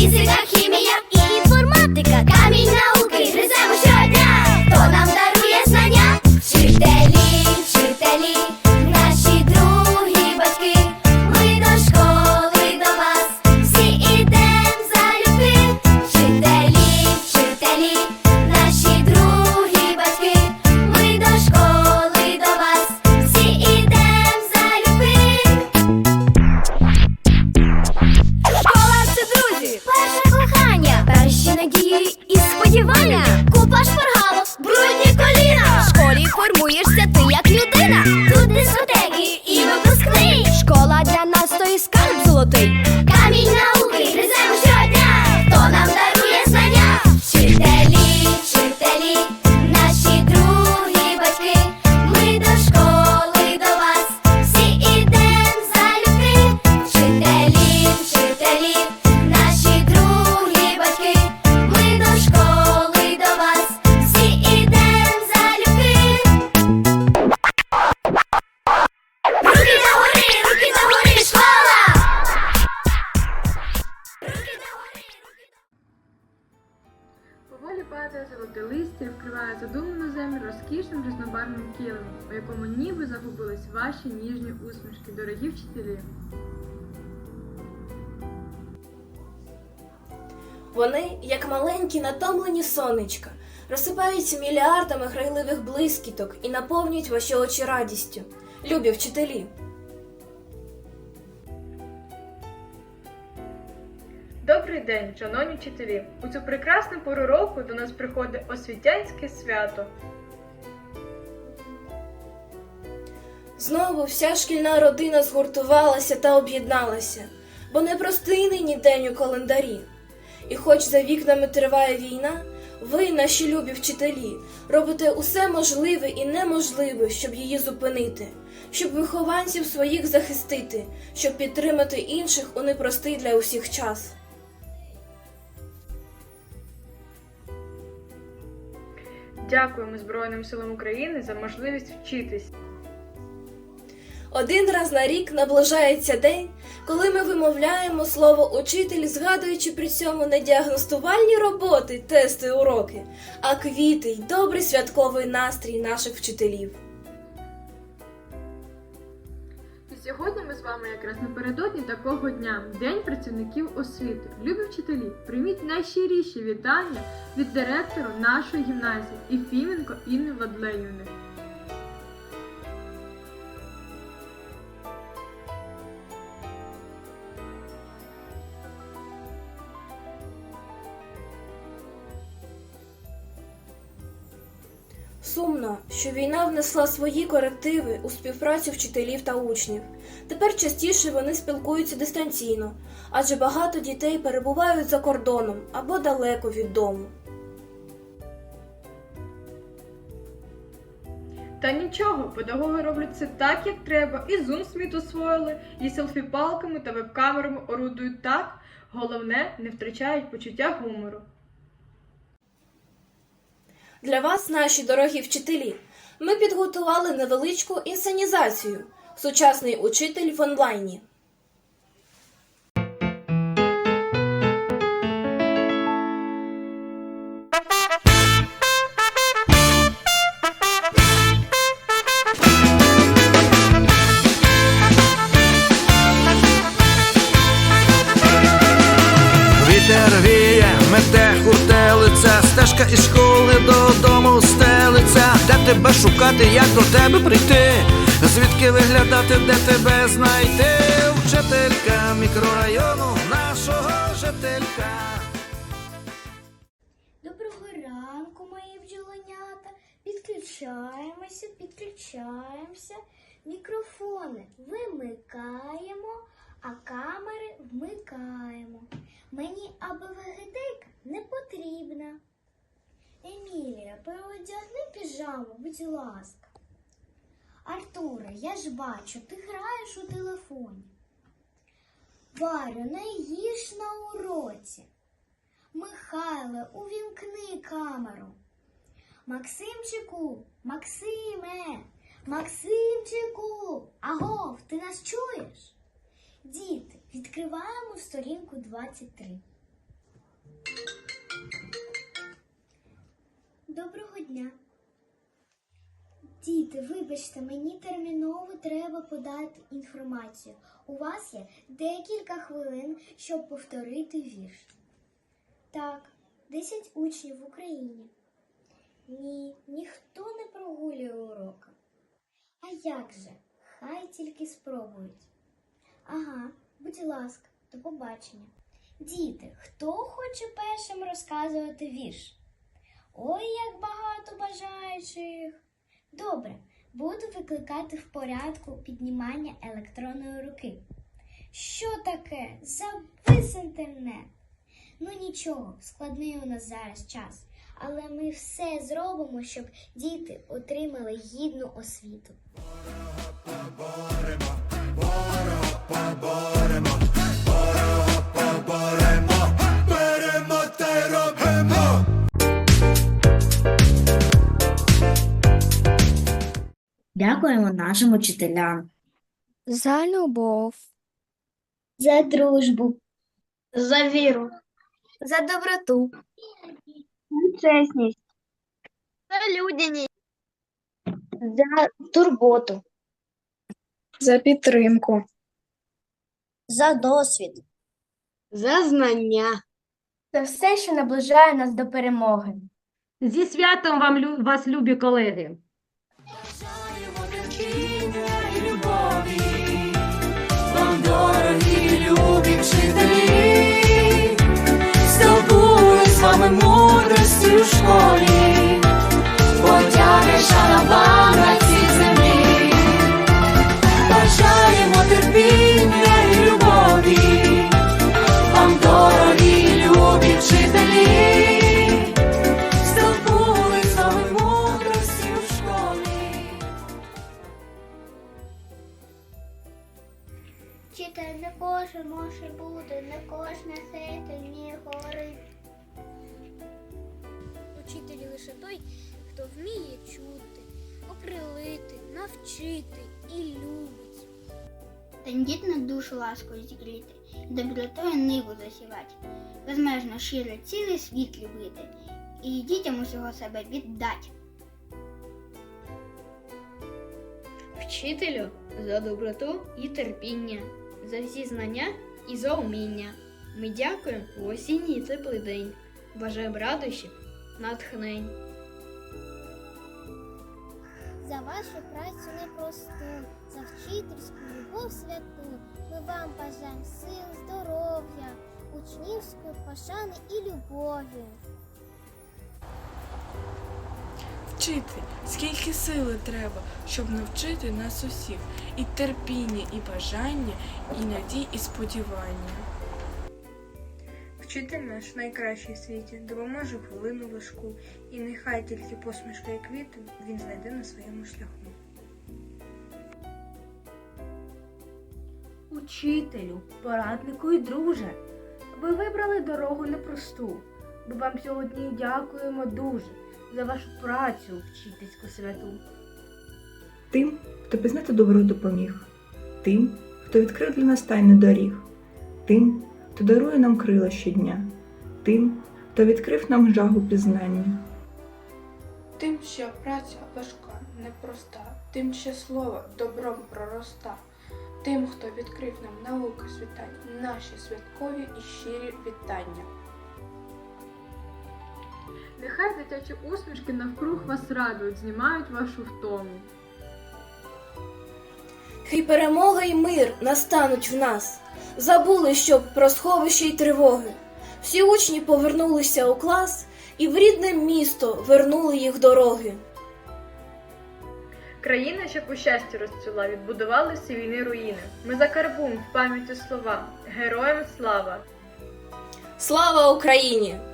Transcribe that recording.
easy. 哦对。Золоте листя вкриває задуману землю розкішним різнобарвним килимом, у якому ніби загубились ваші ніжні усмішки, дорогі вчителі. Вони, як маленькі натомлені сонечка, розсипаються мільярдами грайливих блискіток і наповнюють ваші очі радістю. Любі вчителі! День, шановні вчителі! У цю прекрасну пору року до нас приходить освітянське свято. Знову вся шкільна родина згуртувалася та об'єдналася, бо непростий нині день у календарі. І хоч за вікнами триває війна, ви, наші любі вчителі, робите усе можливе і неможливе, щоб її зупинити, щоб вихованців своїх захистити, щоб підтримати інших у непростий для усіх час. Дякуємо Збройним силам України за можливість вчитись. Один раз на рік наближається день, коли ми вимовляємо слово учитель, згадуючи при цьому не діагностувальні роботи, тести, уроки, а квіти й добрий святковий настрій наших вчителів. Сьогодні ми з вами якраз напередодні такого дня День працівників освіти. Любі вчителі, прийміть найщиріші вітання від директора нашої гімназії Іфіменко Інни Владлеївни. Що війна внесла свої корективи у співпрацю вчителів та учнів. Тепер частіше вони спілкуються дистанційно, адже багато дітей перебувають за кордоном або далеко від дому. Та нічого, педагоги роблять це так, як треба, і Zoom світ освоїли, і селфі-палками та веб-камерами орудують так. Головне, не втрачають почуття гумору. Для вас, наші дорогі вчителі, ми підготували невеличку інсценізацію Сучасний учитель в онлайні. Тебе шукати, як до тебе прийти? Звідки виглядати, де тебе знайти? Вчителька мікрорайону нашого жителька. Доброго ранку, мої бджоленята. Підключаємося, підключаємося. Мікрофони вимикаємо, а камери вмикаємо. Мені АБВГД не потрібна. Емілія, переодягни піжаму, будь ласка. Артуре, я ж бачу, ти граєш у телефоні. Варю, не їж на уроці. Михайле, увімкни камеру. Максимчику, Максиме, Максимчику, агов, ти нас чуєш? Діти, відкриваємо сторінку 23. Діти, вибачте, мені терміново треба подати інформацію. У вас є декілька хвилин, щоб повторити вірш. Так, 10 учнів в Україні. Ні, ніхто не прогулює урока. А як же? Хай тільки спробують. Ага, будь ласка, до побачення. Діти, хто хоче першим розказувати вірш? Ой, як багато бажаючих. Добре, буду викликати в порядку піднімання електронної руки. Що таке? Завис інтернет. Ну нічого, складний у нас зараз час, але ми все зробимо, щоб діти отримали гідну освіту. Дякуємо нашим учителям. За любов. За дружбу, За віру, За доброту. за чесність, За людяність. за турботу, за підтримку, за досвід. За знання. за все, що наближає нас до перемоги. Зі святом вам вас, любі колеги! Дорогі любі вчителі, здобули з вами мудрості у школі, Вчитель не кожен може бути, не кожне серце вміє говорити. Учитель лише той, хто вміє чути, окрилити, навчити і любить. Тендітну душу ласкою зігріти, і добротою ниву засівати, безмежно широ цілий світ любити, і дітям усього себе віддать. Вчителю за доброту і терпіння, за всі знання і за уміння. Ми дякуємо в осінній теплий день. Бажаємо радощів, натхнень. За вашу працю непросту, за вчительську любов святу. Ми вам бажаємо сил, здоров'я, учнівської пошани і любові. Вчитель, скільки сили треба, щоб навчити нас усіх, і терпіння, і бажання, і надій, і сподівання. Вчитель наш найкращий в світі, допоможе хвилину важку, і нехай тільки посмішка і квіти він знайде на своєму шляху. Учителю, пораднику і друже, ви вибрали дорогу непросту. Ми вам сьогодні дякуємо дуже за вашу працю вчительську святу. Тим, хто пізнати добро допоміг, тим, хто відкрив для нас тайни доріг, тим, хто дарує нам крила щодня, тим, хто відкрив нам жагу пізнання. Тим, що праця важка, непроста, тим, що слово добром пророста, тим, хто відкрив нам науки світань, наші святкові і щирі вітання. Нехай дитячі усмішки навкруг вас радують, знімають вашу втому. Хай перемога і мир настануть в нас. Забули, щоб про сховище й тривоги. Всі учні повернулися у клас і в рідне місто вернули їх дороги. Країна, щоб у щасті розцвіла, відбудувалися війни руїни. Ми закарбуємо в пам'яті слова. Героям слава! Слава Україні!